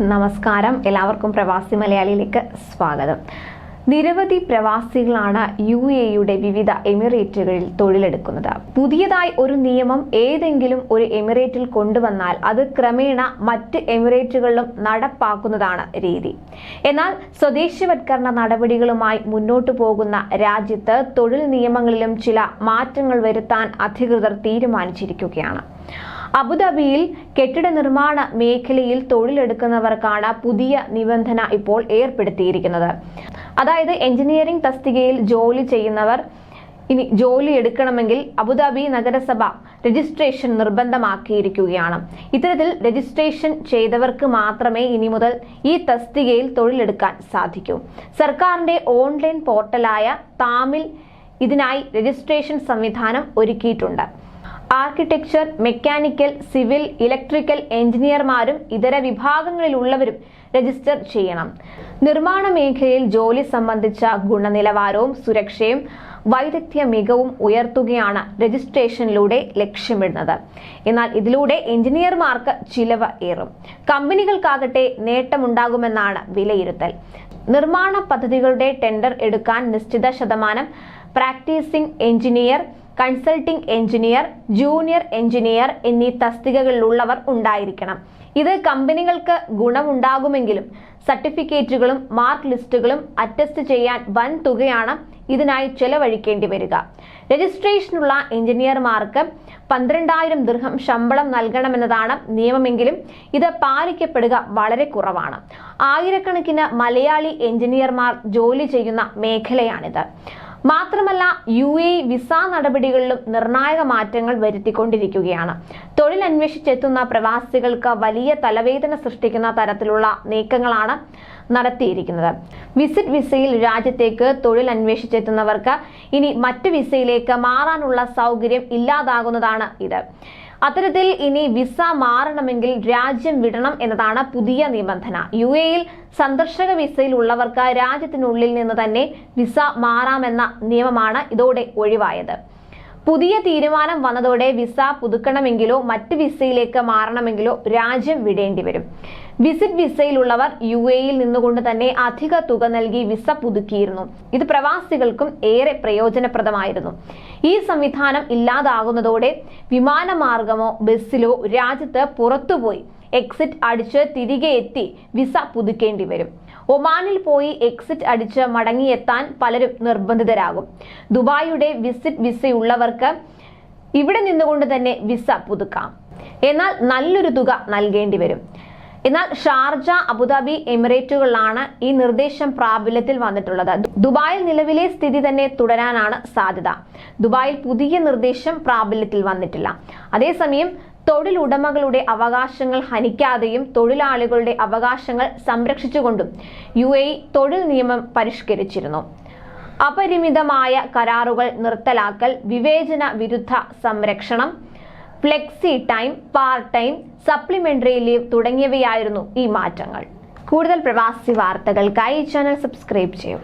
നമസ്കാരം. എല്ലാവർക്കും പ്രവാസി മലയാളിയിലേക്ക് സ്വാഗതം. നിരവധി പ്രവാസികളാണ് യു എയുടെ വിവിധ എമിറേറ്റുകളിൽ തൊഴിലെടുക്കുന്നത്. പുതിയതായി ഒരു നിയമം ഏതെങ്കിലും ഒരു എമിറേറ്റിൽ കൊണ്ടുവന്നാൽ അത് ക്രമേണ മറ്റ് എമിറേറ്റുകളിലും നടപ്പാക്കുന്നതാണ് രീതി. എന്നാൽ സ്വദേശിവത്കരണ നടപടികളുമായി മുന്നോട്ടു പോകുന്ന രാജ്യത്ത് തൊഴിൽ നിയമങ്ങളിലും ചില മാറ്റങ്ങൾ വരുത്താൻ അധികൃതർ തീരുമാനിച്ചിരിക്കുകയാണ്. അബുദാബിയിൽ കെട്ടിട നിർമ്മാണ മേഖലയിൽ തൊഴിലെടുക്കുന്നവർക്കാണ് പുതിയ നിബന്ധന ഇപ്പോൾ ഏർപ്പെടുത്തിയിരിക്കുന്നത്. അതായത് എഞ്ചിനീയറിംഗ് തസ്തികയിൽ ജോലി ചെയ്യുന്നവർ ഇനി ജോലി എടുക്കണമെങ്കിൽ അബുദാബി നഗരസഭ രജിസ്ട്രേഷൻ നിർബന്ധമാക്കിയിരിക്കുകയാണ്. ഇത്തരത്തിൽ രജിസ്ട്രേഷൻ ചെയ്തവർക്ക് മാത്രമേ ഇനി മുതൽ ഈ തസ്തികയിൽ തൊഴിലെടുക്കാൻ സാധിക്കൂ. സർക്കാരിന്റെ ഓൺലൈൻ പോർട്ടലായ താമിൽ ഇതിനായി രജിസ്ട്രേഷൻ സംവിധാനം ഒരുക്കിയിട്ടുണ്ട്. ആർക്കിടെക്ചർ മെക്കാനിക്കൽ സിവിൽ ഇലക്ട്രിക്കൽ എഞ്ചിനീയർമാരും ഇതര വിഭാഗങ്ങളിലുള്ളവരും രജിസ്റ്റർ ചെയ്യണം. നിർമ്മാണ മേഖലയിൽ ജോലി സംബന്ധിച്ച ഗുണനിലവാരവും സുരക്ഷയും വൈദഗ്ധ്യ മികവും ഉയർത്തുകയാണ് രജിസ്ട്രേഷനിലൂടെ ലക്ഷ്യമിടുന്നത്. എന്നാൽ ഇതിലൂടെ എഞ്ചിനീയർമാർക്ക് ചിലവ് ഏറും. കമ്പനികൾക്കാകട്ടെ നേട്ടമുണ്ടാകുമെന്നാണ് വിലയിരുത്തൽ. നിർമ്മാണ പദ്ധതികളുടെ ടെൻഡർ എടുക്കാൻ നിശ്ചിത ശതമാനം practicing engineer consulting engineer junior engineer എന്നീ തസ്തികകളിലുള്ളവർ ഉണ്ടായിരിക്കണം. ഇത് കമ്പനികൾക്ക് ഗുണമുണ്ടാകുമെങ്കിലും സർട്ടിഫിക്കറ്റുകളും മാർക്ക് ലിസ്റ്റുകളും അറ്റസ്റ്റ് ചെയ്യാൻ വൻ തുകയാണ് ഇതിനായി ചെലവഴിക്കേണ്ടി വരിക. രജിസ്ട്രേഷനുള്ള എഞ്ചിനീയർമാർക്ക് പന്ത്രണ്ടായിരം ദൃഹം ശമ്പളം നൽകണമെന്നതാണ് നിയമമെങ്കിലും ഇത് പാലിക്കപ്പെടുക വളരെ കുറവാണ്. ആയിരക്കണക്കിന് മലയാളി എഞ്ചിനീയർമാർ ജോലി ചെയ്യുന്ന മേഖലയാണിത്. മാത്രമല്ല യു എ വിസ നടപടികളിലും നിർണായക മാറ്റങ്ങൾ വരുത്തിക്കൊണ്ടിരിക്കുകയാണ്. തൊഴിൽ അന്വേഷിച്ചെത്തുന്ന പ്രവാസികൾക്ക് വലിയ തലവേദന സൃഷ്ടിക്കുന്ന തരത്തിലുള്ള നീക്കങ്ങളാണ് നടത്തിയിരിക്കുന്നത്. വിസിറ്റ് വിസയിൽ രാജ്യത്തേക്ക് തൊഴിൽ അന്വേഷിച്ചെത്തുന്നവർക്ക് ഇനി മറ്റ് വിസയിലേക്ക് മാറാനുള്ള സൗകര്യം ഇല്ലാതാകുന്നതാണ് ഇത്. അത്തരത്തിൽ ഇനി വിസ മാറണമെങ്കിൽ രാജ്യം വിടണം എന്നതാണ് പുതിയ നിബന്ധന. യു എയിൽ സന്ദർശക വിസയിൽ ഉള്ളവർക്ക് രാജ്യത്തിനുള്ളിൽ നിന്ന് തന്നെ വിസ മാറാമെന്ന നിയമമാണ് ഇതോടെ ഒഴിവായത്. പുതിയ തീരുമാനം വന്നതോടെ വിസ പുതുക്കണമെങ്കിലോ മറ്റ് വിസയിലേക്ക് മാറണമെങ്കിലോ രാജ്യം വിടേണ്ടി വരും. വിസിറ്റ് വിസയിലുള്ളവർ യു എയിൽ നിന്നുകൊണ്ട് തന്നെ അധിക തുക നൽകി വിസ പുതുക്കിയിരുന്നു. ഇത് പ്രവാസികൾക്കും ഏറെ പ്രയോജനപ്രദമായിരുന്നു. ഈ സംവിധാനം ഇല്ലാതാകുന്നതോടെ വിമാനമാർഗമോ ബസ്സിലോ രാജ്യത്ത് പുറത്തുപോയി. എക്സിറ്റ് അടിച്ച് തിരികെ എത്തി വിസ പുതുക്കേണ്ടി വരും. ഒമാനിൽ പോയി എക്സിറ്റ് അടിച്ച് മടങ്ങിയെത്താൻ പലരും നിർബന്ധിതരാകും. ദുബായിയുടെ വിസിറ്റ് വിസയുള്ളവർക്ക് ഇവിടെ നിന്നുകൊണ്ട് തന്നെ വിസ പുതുക്കാം. എന്നാൽ നല്ലൊരു തുക നൽകേണ്ടി വരും. എന്നാൽ ഷാർജ അബുദാബി എമിറേറ്റുകളിലാണ് ഈ നിർദ്ദേശം പ്രാബല്യത്തിൽ വന്നിട്ടുള്ളത്. ദുബായിൽ നിലവിലെ സ്ഥിതി തന്നെ തുടരാനാണ് സാധ്യത. ദുബായിൽ പുതിയ നിർദ്ദേശം പ്രാബല്യത്തിൽ വന്നിട്ടില്ല. അതേസമയം തൊഴിലുടമകളുടെ അവകാശങ്ങൾ ഹനിക്കാതെയും തൊഴിലാളികളുടെ അവകാശങ്ങൾ സംരക്ഷിച്ചുകൊണ്ടും യു എ തൊഴിൽ നിയമം പരിഷ്കരിച്ചിരുന്നു. അപരിമിതമായ കരാറുകൾ നിർത്തലാക്കൽ വിവേചന വിരുദ്ധ സംരക്ഷണം flexi time part time supplementary leave തുടങ്ങിയവയായിരുന്നു ഈ മാറ്റങ്ങൾ. കൂടുതൽ പ്രവാസി വാർത്തകൾക്കായി ചാനൽ സബ്സ്ക്രൈബ് ചെയ്യൂ.